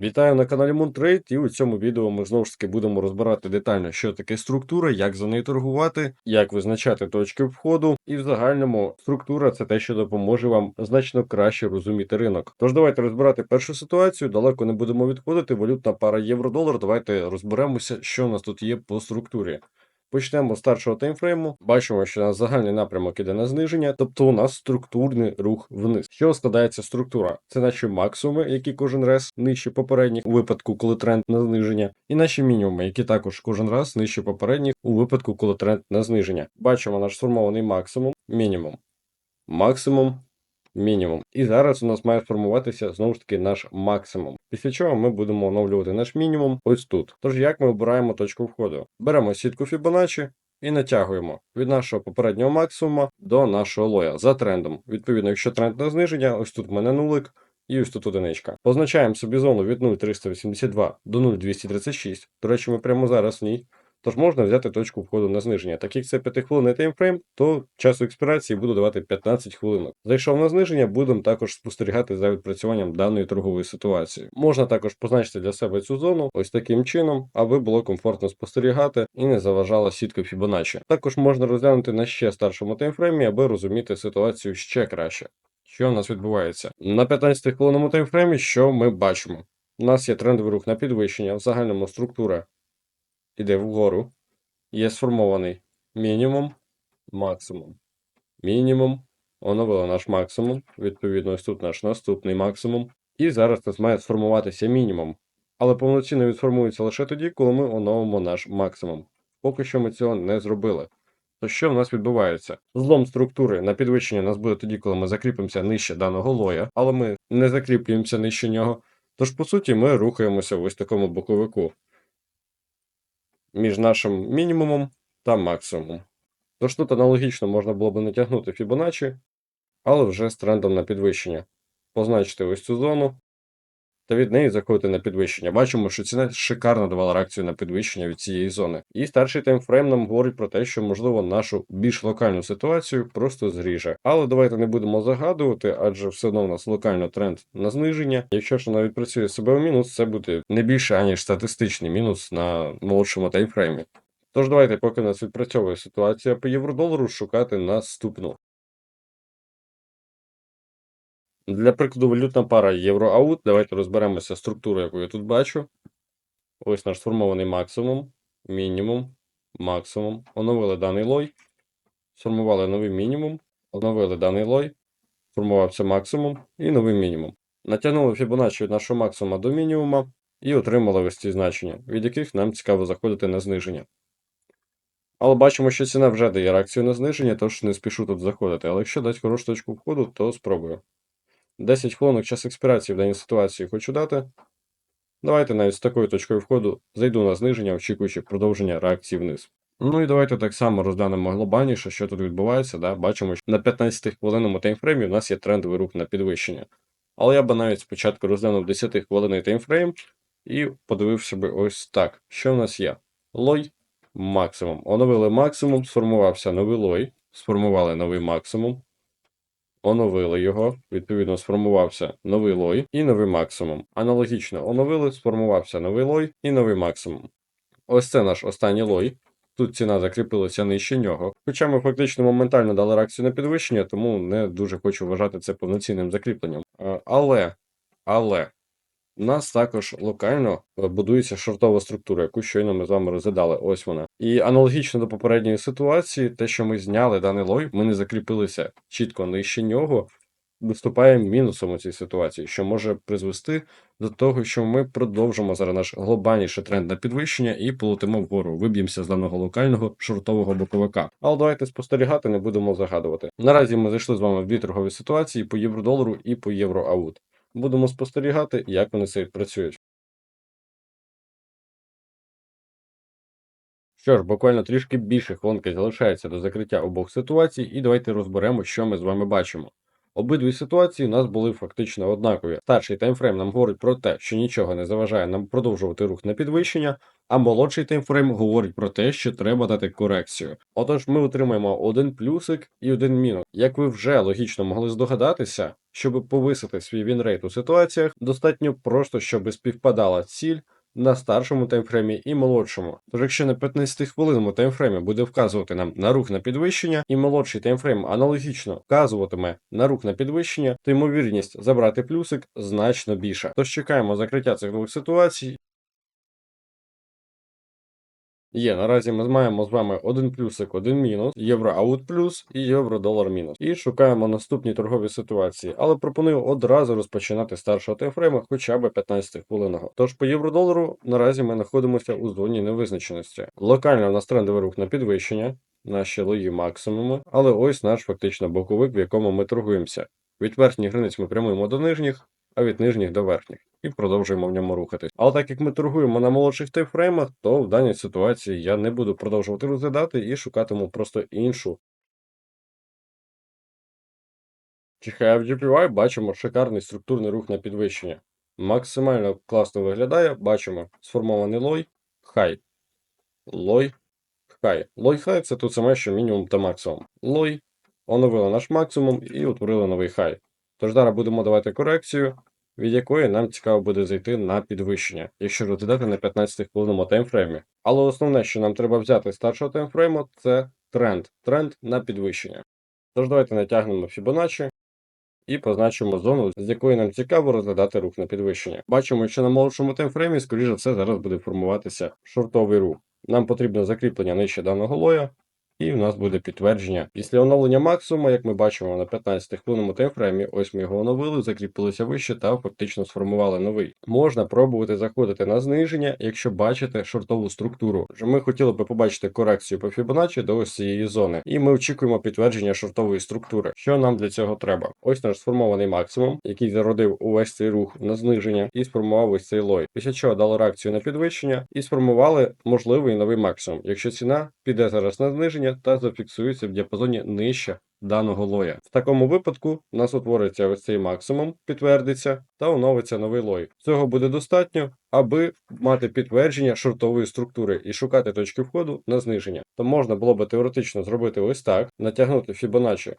Вітаю на каналі Мунтрейд, і у цьому відео ми знову ж таки будемо розбирати детально, що таке структура, як за нею торгувати, як визначати точки входу, і в загальному структура це те, що допоможе вам значно краще розуміти ринок. Тож давайте розбирати першу ситуацію, далеко не будемо відходити. Валютна пара євро-долар. Давайте розберемося, що у нас тут є по структурі. Почнемо з старшого таймфрейму. Бачимо, що у нас загальний напрямок іде на зниження, тобто у нас структурний рух вниз. Чого складається структура? Це наші максимуми, які кожен раз нижче попередніх у випадку, коли тренд на зниження, і наші мінімуми, які також кожен раз нижче попередніх у випадку, коли тренд на зниження. Бачимо наш сформований максимум, мінімум, максимум, мінімум. І зараз у нас має сформуватися знову ж таки наш максимум. Після чого ми будемо оновлювати наш мінімум ось тут. Тож як ми обираємо точку входу? Беремо сітку Fibonacci і натягуємо від нашого попереднього максимума до нашого лоя за трендом. Відповідно, якщо тренд на зниження, ось тут в мене нулик. І ось тут одиничка. Позначаємо собі зону від 0,382 до 0,236. До речі, ми прямо зараз в ній. Тож можна взяти точку входу на зниження. Так як це 5 хвилинний таймфрейм, то часу експірації буду давати 15 хвилинок. Зайшов на зниження, будемо також спостерігати за відпрацюванням даної торгової ситуації. Можна також позначити для себе цю зону ось таким чином, аби було комфортно спостерігати і не заважала сітка Fibonacci. Також можна розглянути на ще старшому таймфреймі, аби розуміти ситуацію ще краще. Що у нас відбувається? На 15 хвилинному таймфреймі, що ми бачимо? У нас є трендовий рух на підвищення, в загальному структура іде вгору, є сформований мінімум, максимум. Мінімум. Оновили наш максимум. Відповідно, ось тут наш наступний максимум. І зараз нас має сформуватися мінімум. Але повноцінно він сформується лише тоді, коли ми оновимо наш максимум. Поки що ми цього не зробили. То що в нас відбувається? Злом структури на підвищення нас буде тоді, коли ми закріпимося нижче даного лоя, але ми не закріплюємося нижче нього. Тож, по суті, ми рухаємося в ось такому боковику між нашим мінімумом та максимумом. Тож тут аналогічно можна було б натягнути Fibonacci, але вже з трендом на підвищення. Позначити ось цю зону та від неї заходити на підвищення. Бачимо, що ціна шикарно давала реакцію на підвищення від цієї зони. І старший таймфрейм нам говорить про те, що можливо нашу більш локальну ситуацію просто зріже. Але давайте не будемо загадувати, адже все одно у нас локально тренд на зниження. Якщо ж навіть працює себе в мінус, це буде не більше аніж статистичний мінус на молодшому таймфреймі. Тож давайте, поки нас відпрацьовує ситуація по євро-долару, шукати наступну. Для прикладу, валютна пара євро-аут. Давайте розберемося структуру, яку я тут бачу. Ось наш сформований максимум, мінімум, максимум. Оновили даний лой. Сформували новий мінімум. Оновили даний лой. Сформувався максимум і новий мінімум. Натягнули Fibonacci від нашого максимума до мінімума і отримали ось ці значення, від яких нам цікаво заходити на зниження. Але бачимо, що ціна вже дає реакцію на зниження, тож не спішу тут заходити. Але якщо дати хорошу точку входу, то спробую. 10 хвилинок час експірації в даній ситуації хочу дати. Давайте навіть з такою точкою входу зайду на зниження, очікуючи продовження реакції вниз. Ну і давайте так само розглянемо глобальніше, що тут відбувається. Да? Бачимо, що на 15 хвилинному таймфреймі у нас є трендовий рух на підвищення. Але я би навіть спочатку розглянув 10 хвилинний таймфрейм і подивився би ось так. Що в нас є? Лой, максимум. Оновили максимум, сформувався новий лой, сформували новий максимум. Оновили його, відповідно, сформувався новий лой і новий максимум. Аналогічно оновили, сформувався новий лой і новий максимум. Ось це наш останній лой. Тут ціна закріпилася нижче нього. Хоча ми фактично моментально дали реакцію на підвищення, тому не дуже хочу вважати це повноцінним закріпленням. Е, Але, але, у нас також локально е, будується шортова структура, яку щойно ми з вами розглядали. Ось вона. І аналогічно до попередньої ситуації, те, що ми зняли даний лой, ми не закріпилися чітко нижче нього, виступає мінусом у цій ситуації, що може призвести до того, що ми продовжимо зараз наш глобальніший тренд на підвищення і полетимо вгору, виб'ємося з даного локального шортового боковика. Але давайте спостерігати, не будемо загадувати. Наразі ми зайшли з вами в дві ситуації по євро-долару і по євро-аут. Будемо спостерігати, як вони це працюють. Що ж, буквально трішки більше хвилинки залишається до закриття обох ситуацій, і давайте розберемо, що ми з вами бачимо. Обидві ситуації у нас були фактично однакові. Старший таймфрейм нам говорить про те, що нічого не заважає нам продовжувати рух на підвищення, а молодший таймфрейм говорить про те, що треба дати корекцію. Отож, ми отримаємо один плюсик і один мінус. Як ви вже логічно могли здогадатися, щоб повисити свій вінрейт у ситуаціях, достатньо просто, щоб співпадала ціль на старшому таймфреймі і молодшому. Тож, якщо на 15 хвилинному таймфреймі буде вказувати нам на рух на підвищення, і молодший таймфрейм аналогічно вказуватиме на рух на підвищення, то ймовірність забрати плюсик значно більша. Тож чекаємо закриття цих двох ситуацій. Є, наразі ми маємо з вами один плюсик, один мінус, євро аут плюс і євро долар мінус. І шукаємо наступні торгові ситуації, але пропоную одразу розпочинати старшого таймфрейму хоча б 15 хвилинного. Тож по євро-долару наразі ми знаходимося у зоні невизначеності. Локально в нас трендовий рух на підвищення, наші лої максимуми, але ось наш фактично боковик, в якому ми торгуємося. Від верхніх границь ми прямуємо до нижніх, а від нижніх до верхніх. І продовжуємо в ньому рухатись. Але так як ми торгуємо на молодших таймфреймах, то в даній ситуації я не буду продовжувати розглядати і шукатиму просто іншу. Чихає в GPY, бачимо шикарний структурний рух на підвищення. Максимально класно виглядає, бачимо сформований лой, хай. Лой, хай. Лой хай це тут саме, що мінімум та максимум. Лой, оновили наш максимум і утворили новий хай. Тож зараз будемо давати корекцію, від якої нам цікаво буде зайти на підвищення, якщо розглядати на 15 хвилинному таймфреймі. Але основне, що нам треба взяти старшого таймфрейму, це тренд. Тренд на підвищення. Тож давайте натягнемо Fibonacci і позначимо зону, з якої нам цікаво розглядати рух на підвищення. Бачимо, що на молодшому таймфреймі, скоріше все, зараз буде формуватися шортовий рух. Нам потрібно закріплення нижче даного лоя, і в нас буде підтвердження. Після оновлення максимуму, як ми бачимо на 15 хвилинному таймфреймі, ось ми його оновили, закріпилися вище та фактично сформували новий. Можна пробувати заходити на зниження, якщо бачите шортову структуру. Вже ми хотіли би побачити корекцію по Fibonacci до ось цієї зони, і ми очікуємо підтвердження шортової структури. Що нам для цього треба? Ось наш сформований максимум, який зародив увесь цей рух на зниження, і сформував ось цей лой. Після чого дали реакцію на підвищення і сформували можливий новий максимум, якщо ціна піде зараз на зниження та зафіксується в діапазоні нижче даного лоя. В такому випадку у нас утвориться ось цей максимум, підтвердиться та оновиться новий лой. Цього буде достатньо, аби мати підтвердження шортової структури і шукати точки входу на зниження. То можна було би теоретично зробити ось так, натягнути Fibonacci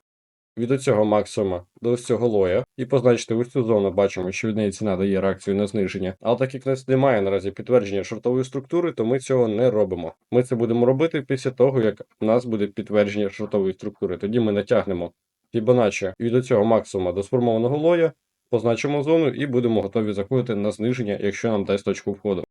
від оцього максимума до ось цього лоя і позначити ось цю зону, бачимо, що від неї ціна дає реакцію на зниження. Але так як нас немає наразі підтвердження шортової структури, то ми цього не робимо. Ми це будемо робити після того, як у нас буде підтвердження шортової структури. Тоді ми натягнемо Fibonacci від цього максимума до сформованого лоя, позначимо зону і будемо готові заходити на зниження, якщо нам дасть точку входу.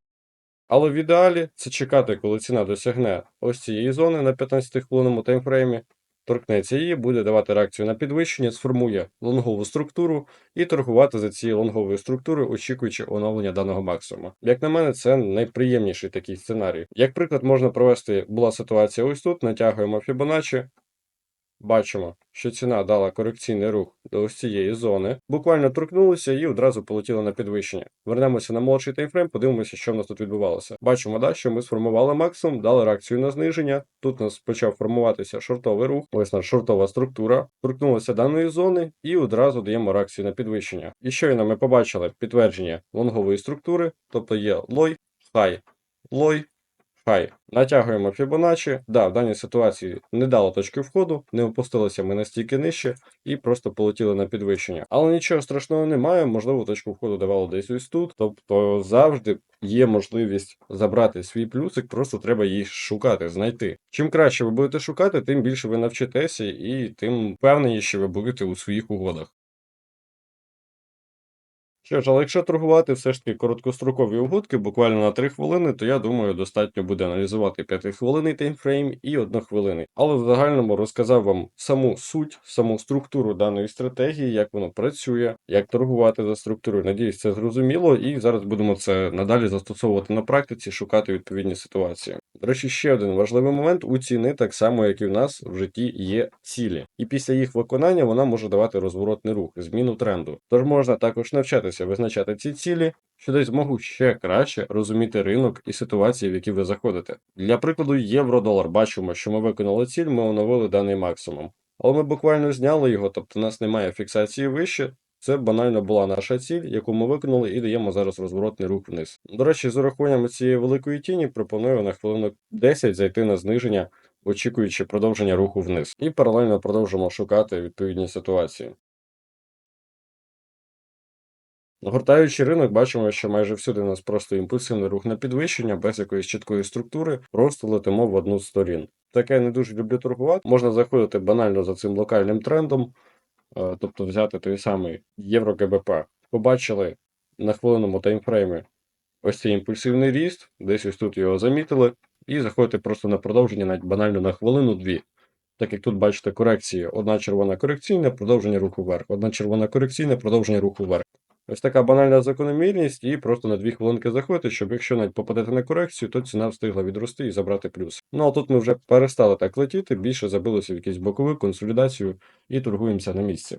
Але в ідеалі це чекати, коли ціна досягне ось цієї зони на 15 хвилинному таймфреймі, торкнеться її, буде давати реакцію на підвищення, сформує лонгову структуру і торгувати за цією лонговою структурою, очікуючи оновлення даного максимуму. Як на мене, це найприємніший такий сценарій. Як приклад, можна провести, була ситуація ось тут, натягуємо Fibonacci, Бачимо, що ціна дала корекційний рух до ось цієї зони, буквально торкнулися і одразу полетіли на підвищення. Вернемося на молодший таймфрейм, подивимося, що в нас тут відбувалося. Бачимо, да, що ми сформували максимум, дали реакцію на зниження. Тут у нас почав формуватися шортовий рух, ось наша шортова структура, торкнулися даної зони і одразу даємо реакцію на підвищення. І щойно ми побачили підтвердження лонгової структури, тобто є лой, хай, лой. Хай, натягуємо Fibonacci. Да, в даній ситуації не дало точки входу, не опустилися ми настільки нижче і просто полетіли на підвищення. Але нічого страшного немає, можливо, точку входу давало десь ось тут. Тобто завжди є можливість забрати свій плюсик, просто треба її шукати, знайти. Чим краще ви будете шукати, тим більше ви навчитеся і тим впевненіші ви будете у своїх угодах. Що ж, але якщо торгувати все ж таки короткострокові угодки, буквально на 3 хвилини, то я думаю, достатньо буде аналізувати 5-хвилинний таймфрейм і 1 хвилини. Але в загальному розказав вам саму суть, саму структуру даної стратегії, як воно працює, як торгувати за структурою. Надіюсь, це зрозуміло, і зараз будемо це надалі застосовувати на практиці, шукати відповідні ситуації. До речі, ще один важливий момент у ціни, так само як і в нас в житті, є цілі, і після їх виконання вона може давати розворотний рух, зміну тренду. Тож можна також навчатися визначати ці цілі, що дасть змогу ще краще розуміти ринок і ситуації, в які ви заходите. Для прикладу, євро-долар бачимо, що ми виконали ціль, ми оновили даний максимум. Але ми буквально зняли його, тобто у нас немає фіксації вище. Це банально була наша ціль, яку ми виконали, і даємо зараз розворотний рух вниз. До речі, з урахуванням цієї великої тіні пропоную на хвилину 10 зайти на зниження, очікуючи продовження руху вниз. І паралельно продовжимо шукати відповідні ситуації. Гортаючи ринок, бачимо, що майже всюди у нас просто імпульсивний рух на підвищення, без якоїсь чіткої структури, просто летимо в одну з сторін. Таке я не дуже люблю торгувати. Можна заходити банально за цим локальним трендом, е, тобто взяти той самий євро ГБП. Побачили на хвилинному таймфреймі ось цей імпульсивний ріст, десь ось тут його замітили, і заходити просто на продовження, навіть банально на хвилину-дві. Так як тут бачите корекції, одна червона корекційна, продовження руху вверх, одна червона корекційна, продовження руху вверх. Ось така банальна закономірність, і просто на дві хвилинки заходите, щоб якщо навіть попадете на корекцію, то ціна встигла відрости і забрати плюс. Ну а тут ми вже перестали так летіти, більше забилося в якісь бокову консолідацію і торгуємося на місці.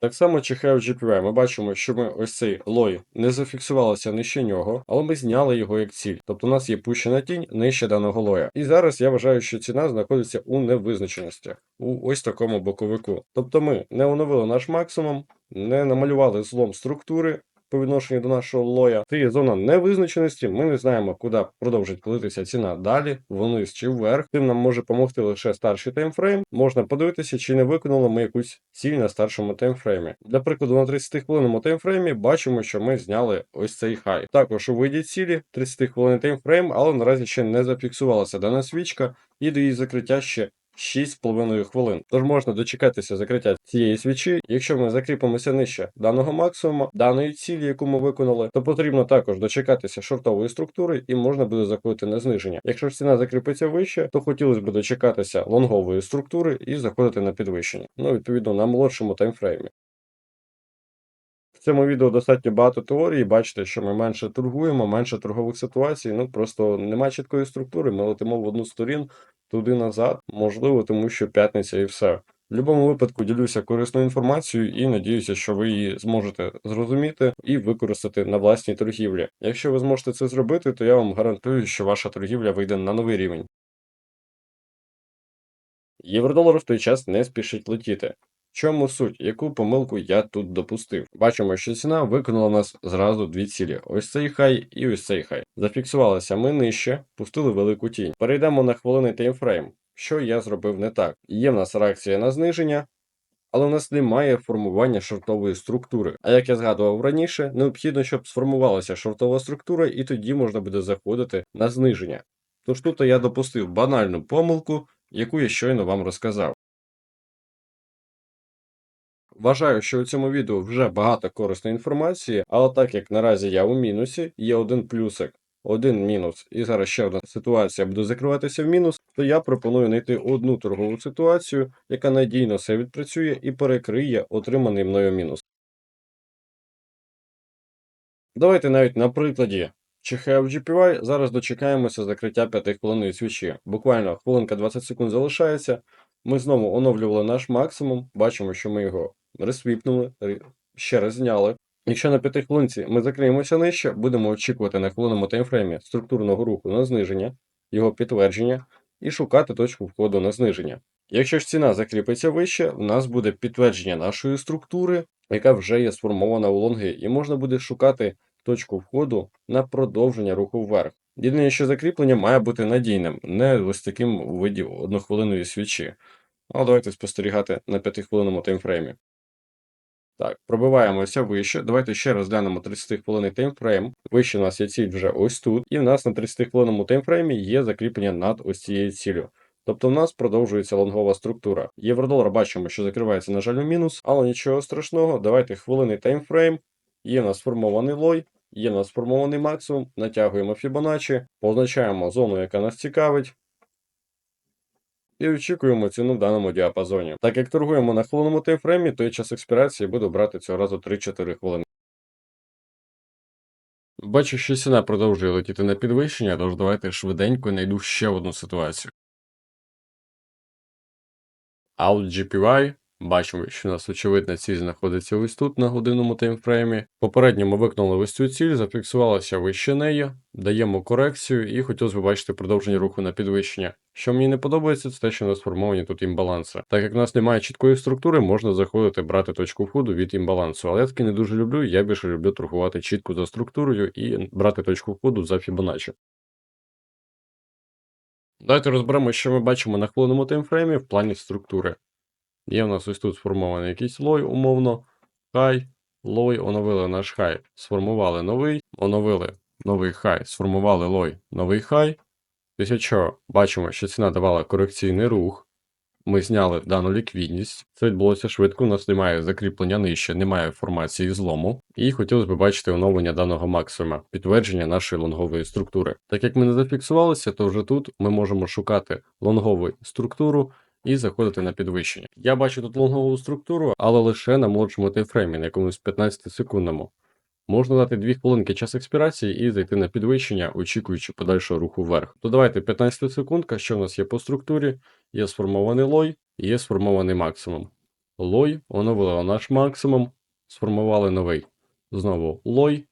Так само чекає в GPY. Ми бачимо, що ми ось цей лой не зафіксувалося нижче нього, але ми зняли його як ціль. Тобто у нас є пущена тінь нижче даного лоя. І зараз я вважаю, що ціна знаходиться у невизначеностях, у ось такому боковику. Тобто ми не оновили наш максимум, не намалювали злом структури. По відношенню до нашого лоя, це є зона невизначеності. Ми не знаємо, куди продовжить колитися ціна далі, вниз чи вверх. Тим нам може допомогти лише старший таймфрейм. Можна подивитися, чи не виконали ми якусь ціль на старшому таймфреймі. Для прикладу, на 30 хвилинному таймфреймі бачимо, що ми зняли ось цей хай. Також у виді цілі 30 хвилин таймфрейм, але наразі ще не зафіксувалася дана свічка, і до її закриття ще 6,5 хвилин. Тож можна дочекатися закриття цієї свічі. Якщо ми закріпимося нижче даного максимуму, даної цілі, яку ми виконали, то потрібно також дочекатися шортової структури і можна буде заходити на зниження. Якщо ж ціна закріпиться вище, то хотілося б дочекатися лонгової структури і заходити на підвищення. Ну, відповідно, на молодшому таймфреймі. В цьому відео достатньо багато теорій. Бачите, що ми менше торгуємо, менше торгових ситуацій. Ну просто немає чіткої структури. Ми летимо в одну сторін, туди назад. Можливо, тому що п'ятниця і все. В будь-якому випадку ділюся корисною інформацією і надіюся, що ви її зможете зрозуміти і використати на власній торгівлі. Якщо ви зможете це зробити, то я вам гарантую, що ваша торгівля вийде на новий рівень. Євродолар в той час не спішить летіти. Чому суть? Яку помилку я тут допустив? Бачимо, що ціна виконала нас зразу дві цілі: ось цей хай і ось цей хай. Зафіксувалися ми нижче, пустили велику тінь. Перейдемо на хвилинний таймфрейм. Що я зробив не так? Є в нас реакція на зниження, але в нас немає формування шортової структури. А як я згадував раніше, необхідно, щоб сформувалася шортова структура, і тоді можна буде заходити на зниження. Тож тут я допустив банальну помилку, яку я щойно вам розказав. Вважаю, що у цьому відео вже багато корисної інформації, але так як наразі я у мінусі, є один плюсик, один мінус, і зараз ще одна ситуація буде закриватися в мінус, то я пропоную знайти одну торгову ситуацію, яка надійно все відпрацює і перекриє отриманий мною мінус. Давайте навіть на прикладі ЧХФ GPY зараз дочекаємося закриття 5 хвилинної свічі. Буквально хвилинка 20 секунд залишається. Ми знову оновлювали наш максимум, бачимо, що ми його ресвіпнули, ще раз зняли. Якщо на 5 хвилинці ми закриємося нижче, будемо очікувати на хвилинному таймфреймі структурного руху на зниження, його підтвердження і шукати точку входу на зниження. Якщо ж ціна закріпиться вище, в нас буде підтвердження нашої структури, яка вже є сформована у лонги, і можна буде шукати точку входу на продовження руху вверх. Єдине, що закріплення має бути надійним, не ось таким у виді однохвилинної свічі. Але давайте спостерігати на 5-хвилинному таймфреймі. Так, пробиваємося вище. Давайте ще раз глянемо 30 хвилинний таймфрейм. Вище у нас є ціль вже ось тут, і в нас на 30 хвилинному таймфреймі є закріплення над ось цією ціллю. Тобто в нас продовжується лонгова структура. Євродолар бачимо, що закривається, на жаль, у мінус, але нічого страшного. Давайте хвилинний таймфрейм. Є в нас сформований лой, є в нас сформований максимум, натягуємо Fibonacci, позначаємо зону, яка нас цікавить. І очікуємо ціну в даному діапазоні. Так як торгуємо на хвилинному таймфреймі, то і час експірації буду брати цього разу 3-4 хвилини. Бачу, що ціна продовжує летіти на підвищення, тож давайте швиденько знайду ще одну ситуацію. Alt GPY. Бачимо, що у нас очевидна ціль знаходиться ось тут на годинному таймфреймі. Попередньо ми виконали ось цю ціль, зафіксувалася вище неї, даємо корекцію і хотілося б бачити продовження руху на підвищення. Що мені не подобається, це те, що не сформовані тут імбаланси. Так як в нас немає чіткої структури, можна заходити брати точку входу від імбалансу. Але я таки не дуже люблю. Я більше люблю торгувати чітко за структурою і брати точку входу за Fibonacci. Давайте розберемо, що ми бачимо на хвилинному таймфреймі в плані структури. Є в нас ось тут сформований якийсь лой, умовно, хай, лой, оновили наш хай, сформували новий, оновили новий хай, сформували лой, новий хай. Після чого бачимо, що ціна давала корекційний рух. Ми зняли дану ліквідність. Це відбулося швидко. У нас немає закріплення нижче, немає формації злому. І хотілося б бачити оновлення даного максимума, підтвердження нашої лонгової структури. Так як ми не зафіксувалися, то вже тут ми можемо шукати лонгову структуру і заходити на підвищення. Я бачу тут лонгову структуру, але лише на молодшому таймфреймі, на якомусь 15 секундному. Можна дати 2 хвилинки час експірації і зайти на підвищення, очікуючи подальшого руху вверх. То давайте 15 секундка, що в нас є по структурі, є сформований лой, є сформований максимум. Лой, оновили наш максимум, сформували новий. Знову лой,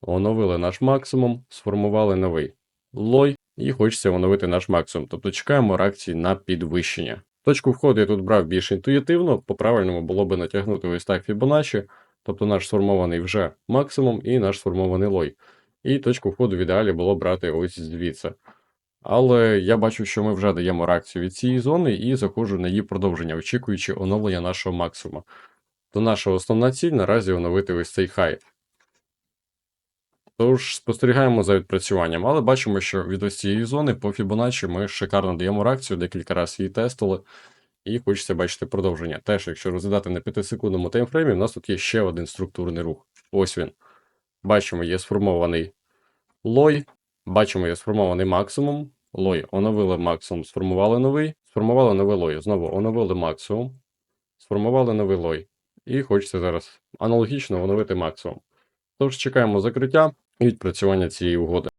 оновили наш максимум, сформували новий. Лой, і хочеться оновити наш максимум. Тобто чекаємо реакції на підвищення. Точку входу я тут брав більш інтуїтивно, по-правильному було би натягнути ось так Fibonacci, тобто наш сформований вже максимум і наш сформований лой. І точку входу в ідеалі було брати ось звідси. Але я бачу, що ми вже даємо реакцію від цієї зони і заходжу на її продовження, очікуючи оновлення нашого максимуму. То наша основна ціль наразі оновити ось цей хай. Тож спостерігаємо за відпрацюванням, але бачимо, що від ось цієї зони по Fibonacci ми шикарно даємо реакцію, декілька разів її тестили, і хочеться бачити продовження. Теж, якщо розглядати на 5-секундному таймфреймі, у нас тут є ще один структурний рух. Ось він. Бачимо, є сформований лой, бачимо, є сформований максимум. Лой, оновили максимум, сформували новий, сформували новий лой. Знову оновили максимум, сформували новий лой. І хочеться зараз аналогічно оновити максимум. Тож чекаємо закриття і відпрацювання цієї угоди.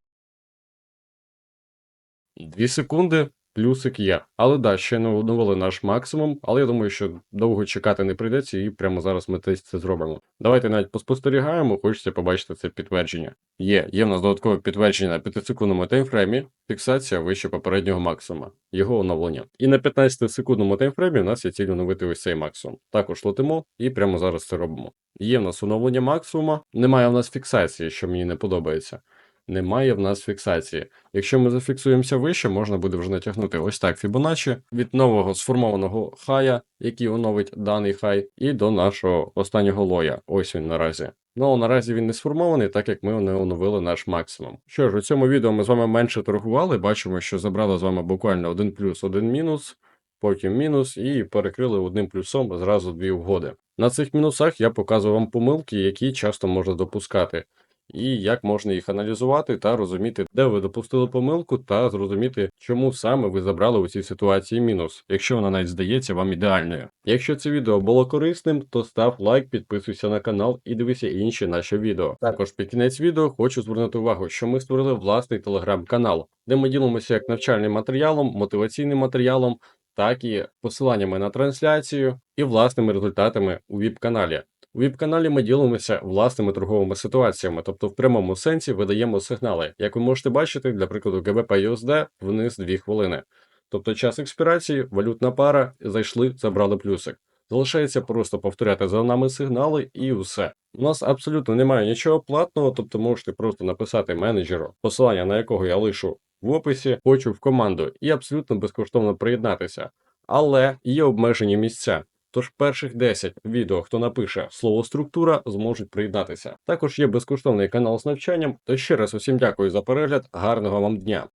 2 секунди, плюсик є. Але да, ще не оновили наш максимум, але я думаю, що довго чекати не прийдеться, і прямо зараз ми це зробимо. Давайте навіть поспостерігаємо, хочеться побачити це підтвердження. Є, є в нас додаткове підтвердження на 5-секундному таймфреймі, фіксація вище попереднього максимума, його оновлення. І на 15-секундному таймфреймі у нас є ціль оновити ось цей максимум. Також летимо і прямо зараз це робимо. Є в нас оновлення максимума, немає в нас фіксації, що мені не подобається. Немає в нас фіксації. Якщо ми зафіксуємося вище, можна буде вже натягнути ось так Fibonacci від нового сформованого хая, який оновить даний хай, і до нашого останнього лоя. Ось він наразі. Ну, але наразі він не сформований, так як ми не оновили наш максимум. Що ж, у цьому відео ми з вами менше торгували, бачимо, що забрали з вами буквально один плюс, один мінус, потім мінус, і перекрили одним плюсом зразу дві угоди. На цих мінусах я показую вам помилки, які часто можна допускати і як можна їх аналізувати та розуміти, де ви допустили помилку, та зрозуміти, чому саме ви забрали у цій ситуації мінус, якщо вона навіть здається вам ідеальною. Якщо це відео було корисним, то став лайк, підписуйся на канал і дивися інші наші відео. Також під кінець відео хочу звернути увагу, що ми створили власний телеграм-канал, де ми ділимося як навчальним матеріалом, мотиваційним матеріалом. Так і посиланнями на трансляцію і власними результатами у ВІП-каналі. У віп-каналі ми ділимося власними торговими ситуаціями, тобто в прямому сенсі видаємо сигнали. Як ви можете бачити, для прикладу ГБП USD вниз 2 хвилини. Тобто час експірації, валютна пара, зайшли, забрали плюсик. Залишається просто повторяти за нами сигнали і все. У нас абсолютно немає нічого платного, тобто можете просто написати менеджеру, посилання на якого я лишу в описі, хочу в команду і абсолютно безкоштовно приєднатися. Але є обмежені місця. Тож перших 10 відео, хто напише слово структура, зможуть приєднатися. Також є безкоштовний канал з навчанням. То ще раз усім дякую за перегляд, гарного вам дня!